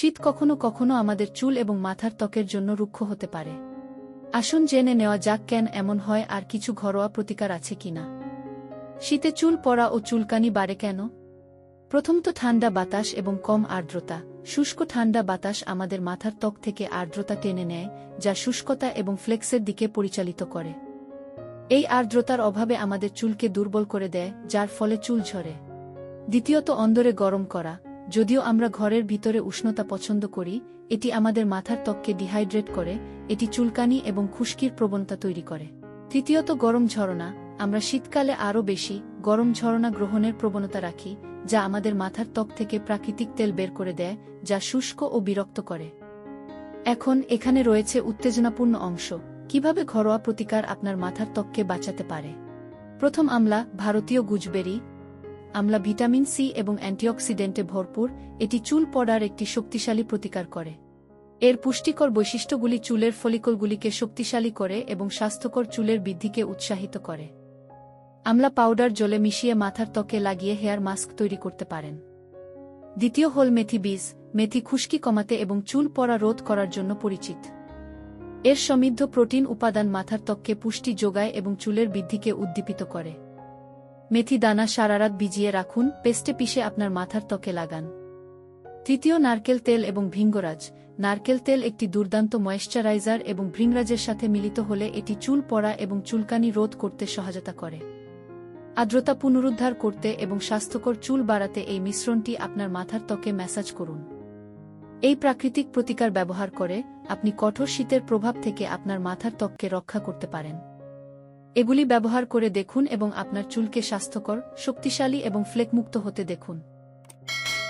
শীত কখনো কখনো আমাদের চুল এবং মাথার ত্বকের জন্য রুক্ষ হতে পারে। আসুন জেনে নেওয়া যাক কেন এমন হয় আর কিছু ঘরোয়া প্রতিকার আছে কিনা। শীতে চুল পড়া ও চুলকানি বাড়ে কেন? প্রথম তো ঠান্ডা বাতাস এবং কম আর্দ্রতা। শুষ্ক ঠান্ডা বাতাস আমাদের মাথার ত্বক থেকে আর্দ্রতা টেনে নেয়, যা শুষ্কতা এবং ফ্লেক্সের দিকে পরিচালিত করে। এই আর্দ্রতার অভাবে আমাদের চুলকে দুর্বল করে দেয়, যার ফলে চুল ঝরে। দ্বিতীয়ত, অন্দরে গরম করা। যদিও আমরা ঘরের ভিতরে উষ্ণতা পছন্দ করি, এটি আমাদের মাথার ত্বককে ডিহাইড্রেট করে, এটি চুলকানি এবং খুশকির প্রবণতা তৈরি করে। তৃতীয়ত গরম ঝরনা, আমরা শীতকালে আরও বেশি গরম ঝরনা গ্রহণের প্রবণতা রাখি, যা আমাদের মাথার ত্বক থেকে প্রাকৃতিক তেল বের করে দেয়, যা শুষ্ক ও বিরক্ত করে। এখন এখানে রয়েছে উত্তেজনাপূর্ণ অংশ, কীভাবে ঘরোয়া প্রতিকার আপনার মাথার ত্বককে বাঁচাতে পারে? প্রথম আমলা, ভারতীয় গুজবেরি আমলা ভিটামিন সি এবং অ্যান্টিঅক্সিডেন্টে ভরপুর, এটি চুল পড়ার একটি শক্তিশালী প্রতিকার করে। এর পুষ্টিকর বৈশিষ্ট্যগুলি চুলের ফলিকলগুলিকে শক্তিশালী করে এবং স্বাস্থ্যকর চুলের বৃদ্ধিকে উৎসাহিত করে। আমলা পাউডার জলে মিশিয়ে মাথার ত্বকে লাগিয়ে হেয়ার মাস্ক তৈরি করতে পারেন। দ্বিতীয় হল মেথি বীজ, মেথি খুশকি কমাতে এবং চুল পড়া রোধ করার জন্য পরিচিত। এর সমৃদ্ধ প্রোটিন উপাদান মাথার ত্বককে পুষ্টি যোগায় এবং চুলের বৃদ্ধিকে উদ্দীপিত করে। মেথি দানা সারারাত ভিজিয়ে রাখুন, পেস্টে পিষে আপনার মাথার ত্বকে লাগান। তৃতীয় নারকেল তেল এবং ভিঙ্গরাজ। নারকেল তেল একটি দুর্দান্ত ময়েশ্চারাইজার এবং ভৃঙ্গরাজের সাথে মিলিত হলে এটি চুল পড়া এবং চুলকানি রোধ করতে সহায়তা করে। আর্দ্রতা পুনরুদ্ধার করতে এবং স্বাস্থ্যকর চুল বাড়াতে এই মিশ্রণটি আপনার মাথার ত্বকে ম্যাসাজ করুন। এই প্রাকৃতিক প্রতিকার ব্যবহার করে আপনি কঠোর শীতের প্রভাব থেকে আপনার মাথার ত্বককে রক্ষা করতে পারেন। এগুলি ব্যবহার করে দেখুন এবং আপনার চুলকে স্বাস্থ্যকর শক্তিশালী এবং ফ্লেকমুক্ত হতে দেখুন।